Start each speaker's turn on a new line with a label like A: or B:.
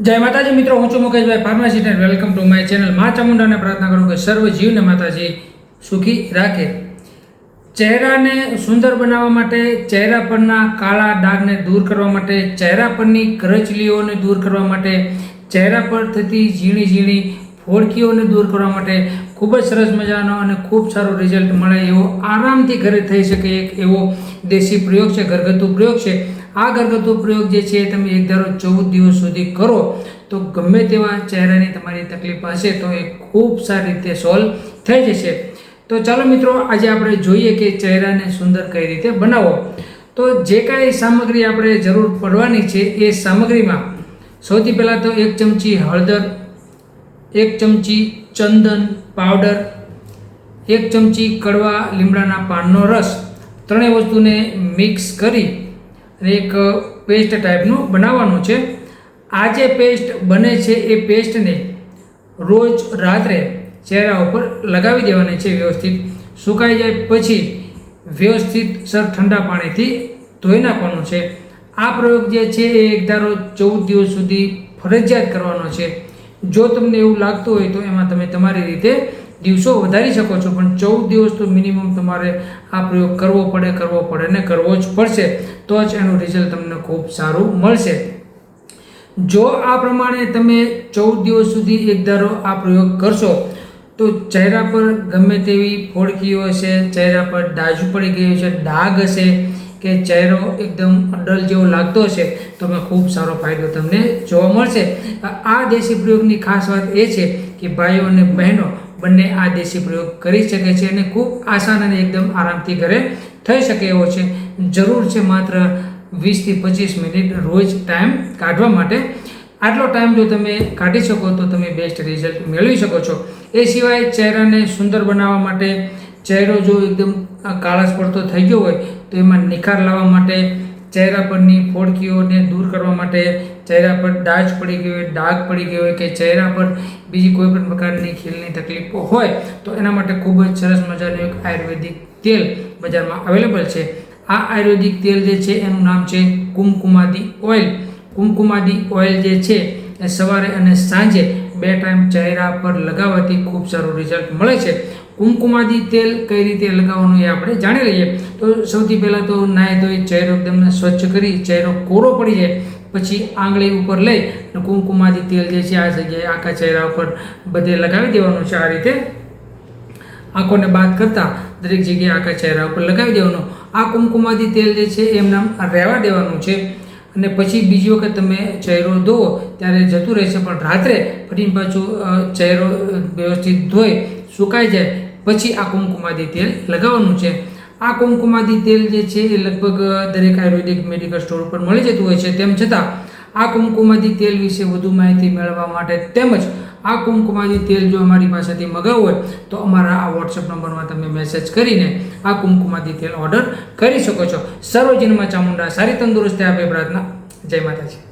A: જય માતાજી મિત્રો, હું છું મુકેશભાઈ pharmacist and welcome to my channel મા ચામુંડાને પ્રાર્થના કરું કે સર્વ જીવને માતાજી સુખી રાખે. ચહેરાને સુંદર બનાવવા માટે, ચહેરા પરના કાળા ડાઘને દૂર કરવા માટે, ચહેરા પરની કરચલીઓને દૂર કરવા માટે, ચહેરા પર થતી ઝીણી ઝીણી ફોડકીઓને દૂર કરવા માટે ખૂબ જ સરસ મજાનો અને ખૂબ સારો રિઝલ્ટ મળે એવો આરામથી ઘરે થઈ શકે એક એવો દેશી પ્રયોગ છે, ઘરગથ્થુ પ્રયોગ છે. આ ઘરગથ્થુ પ્રયોગ જે છે તમે એક ધારો ચૌદ દિવસ સુધી કરો તો ગમે તેવા ચહેરાની તમારી તકલીફ હશે તો એ ખૂબ સારી રીતે સોલ્વ થઈ જશે. તો ચાલો મિત્રો, આજે આપણે જોઈએ કે ચહેરાને સુંદર કઈ રીતે બનાવો તો જે કાંઈ સામગ્રી આપણે જરૂર પડવાની છે એ સામગ્રીમાં સૌથી પહેલાં તો એક ચમચી હળદર એક ચમચી ચંદન પાવડર, એક ચમચી કડવા લીમડાના પાનનો રસ, ત્રણેય વસ્તુને મિક્સ કરી એક પેસ્ટ ટાઈપનું બનાવવાનું છે. આ જે પેસ્ટ બને છે એ પેસ્ટને રોજ રાત્રે ચહેરા ઉપર લગાવી દેવાની છે વ્યવસ્થિત. સુકાઈ જાય પછી વ્યવસ્થિત સર ઠંડા પાણીથી ધોઈ નાખવાનું છે. આ પ્રયોગ જે છે એ એકધારો ચૌદ દિવસ સુધી ફરજિયાત કરવાનો છે. જો તમને એવું લાગતું હોય તો એમાં તમે તમારી રીતે દિવસો વધારી શકો છો, પણ ચૌદ દિવસ તો મિનિમમ તમારે આ પ્રયોગ કરવો પડે કરવો પડે ને કરવો જ પડશે. તો જ એનું રિઝલ્ટ તમને ખૂબ સારું મળશે. જો આ પ્રમાણે તમે ચૌદ દિવસ સુધી એક આ પ્રયોગ કરશો, તો ચહેરા પર ગમે તેવી ફોડકીઓ હશે, ચહેરા પર ડાજુ પડી ગયું છે ડાઘ હશે કે ચહેરો એકદમ અડલ જેવો લાગતો હશે, તો ખૂબ સારો ફાયદો તમને જોવા મળશે. આ દેશી પ્રયોગની ખાસ વાત એ છે કે ભાઈઓ અને બહેનો બંને આ દેશી પ્રયોગ કરી શકે છે અને ખૂબ આસાન અને એકદમ આરામથી ઘરે થઈ શકે એવો છે. જરૂર છે માત્ર વીસથી પચીસ મિનિટ રોજ ટાઈમ કાઢવા માટે. આટલો ટાઈમ જો તમે કાઢી શકો તો તમે બેસ્ટ રિઝલ્ટ મેળવી શકો છો. એ સિવાય ચહેરાને સુંદર બનાવવા માટે ચહેરો જો એકદમ કાળસ પડતો થઈ ગયો હોય, તો એમાં નિખાર લાવવા માટે ચહેરા પરની ફોડકીઓને દૂર કરવા માટે ચહેરા પર ડાચ પડી ગયો હોય, ડાઘ પડી ગયો હોય કે ચહેરા પર બીજી કોઈ પણ પ્રકારની ખીલની તકલીફો હોય, તો એના માટે ખૂબ જ સરસ મજાનું એક આયુર્વેદિક તેલ બજારમાં અવેલેબલ છે. આ આયુર્વેદિક તેલ જે છે, એનું નામ છે કુમકુમાદી ઓઇલ. કુમકુમાદી ઓઇલ જે છે, એ સવારે અને સાંજે બે ટાઈમ ચહેરા પર લગાવવાથી ખૂબ સારું રિઝલ્ટ મળે છે. કુમકુમાદી તેલ કઈ રીતે લગાવવાનું એ આપણે જાણી લઈએ. તો સૌથી પહેલાં તો નાહી ધોઈ ચહેરો એકદમ સ્વચ્છ કરી ચહેરો કોરો પડી જાય. પછી આંગળી ઉપર લઈ અને કુમકુમાદી તેલ જે છે આ જગ્યાએ આખા ચહેરા ઉપર બધે લગાવી દેવાનું છે. આ રીતે આંખોને બાદ કરતાં દરેક જગ્યાએ આખા ચહેરા ઉપર લગાવી દેવાનું. આ કુમકુમાદી તેલ જે છે એમનામ રહેવા દેવાનું છે. અને પછી બીજી વખત તમે ચહેરો ધોવો, ત્યારે જતું રહેશે પણ રાત્રે ફરી પાછું ચહેરો વ્યવસ્થિત ધોઈ સુકાઈ જાય. પછી આ કુમકુમાદી તેલ લગાવવાનું છે. આ કુમકુમાદી તેલ જે છે, એ લગભગ દરેક આયુર્વેદિક મેડિકલ સ્ટોર પર મળી જતું હોય છે. તેમ છતાં આ કુમકુમાદી તેલ વિશે વધુ માહિતી મેળવવા માટે તેમજ આ કુમકુમાદી તેલ જો અમારી પાસેથી મગાવવું હોય, તો અમારા આ વોટ્સએપ નંબરમાં તમે મેસેજ કરીને આ કુમકુમાદી તેલ ઓર્ડર કરી શકો છો. સર્વજન્મા ચામુંડા સારી તંદુરસ્તી આપે પ્રાર્થના. જય માતાજી.